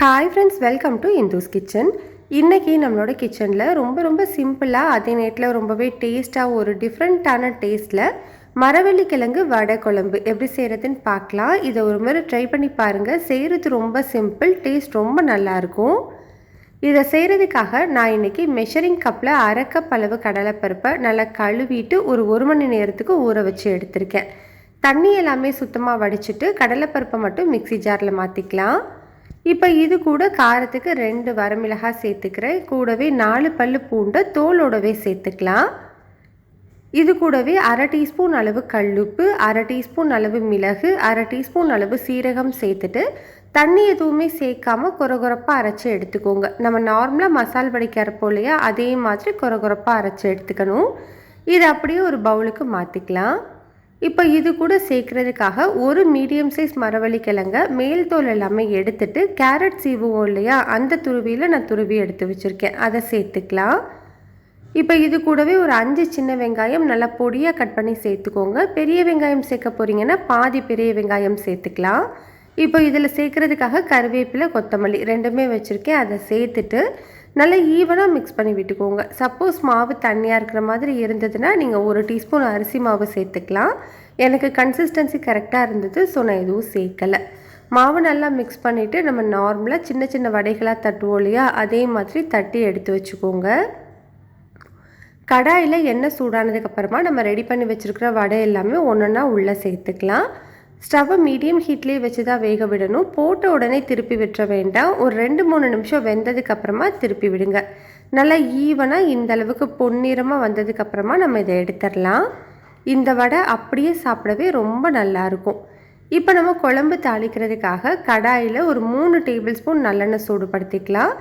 Hi friends welcome to Indus kitchen இன்றைக்கி நம்மளோட கிச்சனில் ரொம்ப ரொம்ப சிம்பிளாக அதே நேரத்தில் ரொம்பவே டேஸ்ட்டாக ஒரு டிஃப்ரெண்ட்டான டேஸ்ட்டில் மரவள்ளி கிழங்கு வடை குழம்பு எப்படி செய்கிறதுன்னு பார்க்கலாம். இதை ஒரு முறை ட்ரை பண்ணி பாருங்கள் செய்கிறது ரொம்ப சிம்பிள் டேஸ்ட் ரொம்ப நல்லாயிருக்கும் இதை செய்கிறதுக்காக நான் இன்றைக்கி மெஷரிங் கப்பில் அரை கப் அளவு கடலைப்பருப்பை நல்லா கழுவிட்டு ஒரு ஒரு மணி நேரத்துக்கு ஊற வச்சு எடுத்திருக்கேன். தண்ணி எல்லாமே சுத்தமாக வடிச்சிட்டு கடலைப்பருப்பை மட்டும் மிக்சி ஜாரில் மாற்றிக்கலாம் இப்போ இது கூட காரத்துக்கு ரெண்டு வரமிளகாய் சேர்த்துக்கிறேன் கூடவே நாலு பல் பூண்டை தோலோடவே சேர்த்துக்கலாம். இது கூடவே அரை டீஸ்பூன் அளவு கல்லுப்பு அரை டீஸ்பூன் அளவு மிளகு அரை டீஸ்பூன் அளவு சீரகம் சேர்த்துட்டு தண்ணி எதுவுமே சேர்க்காம குறகுறப்பாக அரைச்சி எடுத்துக்கோங்க. நம்ம நார்மலாக மசால் வடிக்க அரைப்போம் இல்லையா அதே மாதிரி குறகுறப்பாக அரைச்சி எடுத்துக்கணும். இதை அப்படியே ஒரு பவுலுக்கு மாற்றிக்கலாம் இப்போ இது கூட சேர்க்குறதுக்காக ஒரு மீடியம் சைஸ் மரவள்ளி கிழங்க மேல் தோல் எல்லாமே எடுத்துட்டு கேரட் சீவுவோம் இல்லையா அந்த துருவியில் நான் துருவி எடுத்து வச்சுருக்கேன். அதை சேர்த்துக்கலாம். இப்போ இது கூடவே ஒரு அஞ்சு சின்ன வெங்காயம் நல்லா பொடியாக கட் பண்ணி சேர்த்துக்கோங்க. பெரிய வெங்காயம் சேர்க்க போகிறீங்கன்னா பாதி பெரிய வெங்காயம் சேர்த்துக்கலாம். இப்போ இதில் சேர்க்குறதுக்காக கருவேப்பிலை கொத்தமல்லி ரெண்டுமே வச்சுருக்கேன். அதை சேர்த்துட்டு நல்லா ஈவனாக மிக்ஸ் பண்ணி விட்டுக்கோங்க. சப்போஸ் மாவு தண்ணியாக இருக்கிற மாதிரி இருந்ததுன்னா நீங்கள் ஒரு டீஸ்பூன் அரிசி மாவு சேர்த்துக்கலாம். எனக்கு கன்சிஸ்டன்சி கரெக்டாக இருந்தது ஸோ நான் எதுவும் சேர்க்கலை. மாவு நல்லா மிக்ஸ் பண்ணிவிட்டு நம்ம நார்மலாக சின்ன சின்ன வடைகளாக தட்டுவோம் இல்லையா அதே மாதிரி தட்டி எடுத்து வச்சுக்கோங்க. கடாயில் எண்ணெய் சூடானதுக்கப்புறமா நம்ம ரெடி பண்ணி வச்சுருக்கிற வடை எல்லாமே ஒன்றுன்னா உள்ளே சேர்த்துக்கலாம். ஸ்டவ்வை மீடியம் ஹீட்லேயே வச்சு தான் வேக விடணும். போட்ட உடனே திருப்பி விட்டுற வேண்டாம். ஒரு ரெண்டு மூணு நிமிஷம் வெந்ததுக்கப்புறமா திருப்பி விடுங்க. நல்லா ஈவனாக இந்த அளவுக்கு பொன்னிறமாக வந்ததுக்கப்புறமா நம்ம இதை எடுத்துடலாம். இந்த வடை அப்படியே சாப்பிடவே ரொம்ப நல்லாயிருக்கும் இப்போ நம்ம குழம்பு தாளிக்கிறதுக்காக கடாயில் ஒரு மூணு டேபிள் ஸ்பூன் நல்லெண்ணெய் சூடுபடுத்திக்கலாம்.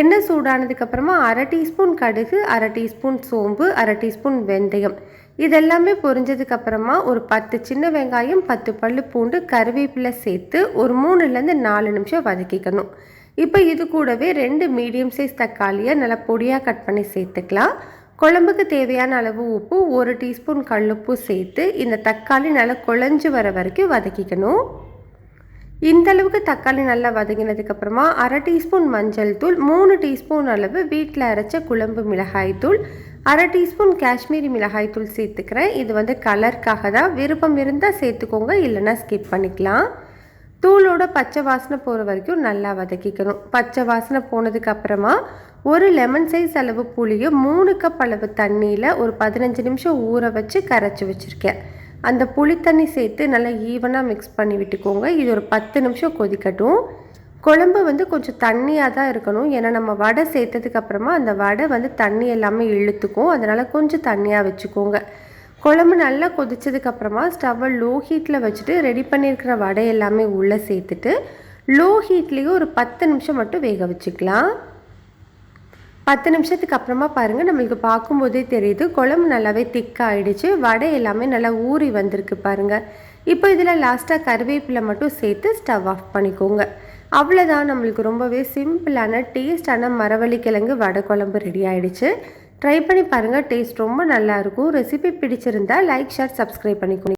எண்ணெய் சூடானதுக்கப்புறமா அரை டீஸ்பூன் கடுகு அரை டீஸ்பூன் சோம்பு அரை டீஸ்பூன் வெந்தயம். இதெல்லாமே பொரிஞ்சதுக்கப்புறமா ஒரு பத்து சின்ன வெங்காயம் பத்து பல்லு பூண்டு கருவேப்பிலை சேர்த்து ஒரு மூணுலேருந்து நாலு நிமிஷம் வதக்கிக்கணும். இப்போ இது கூடவே ரெண்டு மீடியம் சைஸ் தக்காளியை நல்லா பொடியாக கட் பண்ணி சேர்த்துக்கலாம். குழம்புக்கு தேவையான அளவு உப்பு ஒரு டீஸ்பூன் கல்லுப்பு சேர்த்து இந்த தக்காளி நல்லா குழஞ்சி வர வரைக்கும் வதக்கிக்கணும். இந்த அளவுக்கு தக்காளி நல்லா வதங்கினதுக்கப்புறமா அரை டீஸ்பூன் மஞ்சள் தூள் மூணு டீஸ்பூன் அளவு வீட்டில் அரைச்ச குழம்பு மிளகாய் தூள் அரை டீஸ்பூன் காஷ்மீரி மிளகாய் தூள் சேர்த்துக்கிறேன். இது வந்து கலருக்காக தான். விருப்பம் இருந்தால் சேர்த்துக்கோங்க இல்லைனா ஸ்கிப் பண்ணிக்கலாம். தூளோட பச்சை வாசனை போகிற வரைக்கும் நல்லா வதக்கிக்கணும். பச்சை வாசனை போனதுக்கு அப்புறமா ஒரு லெமன் சைஸ் அளவு புளியை மூணு கப் அளவு தண்ணியில் ஒரு பதினஞ்சு நிமிஷம் ஊற வச்சு கரைச்சி வச்சுருக்கேன். அந்த புளி தண்ணி சேர்த்து நல்லா ஈவனாக மிக்ஸ் பண்ணி விட்டுக்கோங்க. இது ஒரு பத்து நிமிஷம் கொதிக்கட்டும். குழம்பு வந்து கொஞ்சம் தண்ணியாக தான் இருக்கணும். ஏன்னா நம்ம வடை சேர்த்ததுக்கப்புறமா அந்த வடை வந்து தண்ணி எல்லாமே இழுத்துக்கும். அதனால் கொஞ்சம் தண்ணியாக வச்சுக்கோங்க. குழம்பு நல்லா கொதிச்சதுக்கப்புறமா ஸ்டவ்வை லோ ஹீட்டில் வச்சுட்டு ரெடி பண்ணியிருக்கிற வடை எல்லாமே உள்ளே சேர்த்துட்டு லோ ஹீட்லேயே ஒரு பத்து நிமிஷம் மட்டும் வேக வச்சுக்கலாம். பத்து நிமிஷத்துக்கு அப்புறமா பாருங்கள் நம்மளுக்கு பார்க்கும்போதே தெரியுது. குழம்பு நல்லாவே திக்காகிடுச்சு வடை எல்லாமே நல்லா ஊறி வந்திருக்கு பாருங்கள் இப்போ இதில் லாஸ்ட்டாக கருவேப்பிலை மட்டும் சேர்த்து ஸ்டவ் ஆஃப் பண்ணிக்கோங்க. அவ்வளோதான் நம்மளுக்கு ரொம்பவே சிம்பிளான டேஸ்டான மரவள்ளி கிழங்கு வடை குழம்பு ரெடி ஆகிடுச்சு ட்ரை பண்ணி பாருங்கள் டேஸ்ட் ரொம்ப நல்லாயிருக்கும் ரெசிபி பிடிச்சிருந்தா லைக் ஷேர் சப்ஸ்கிரைப் பண்ணிக்கணும்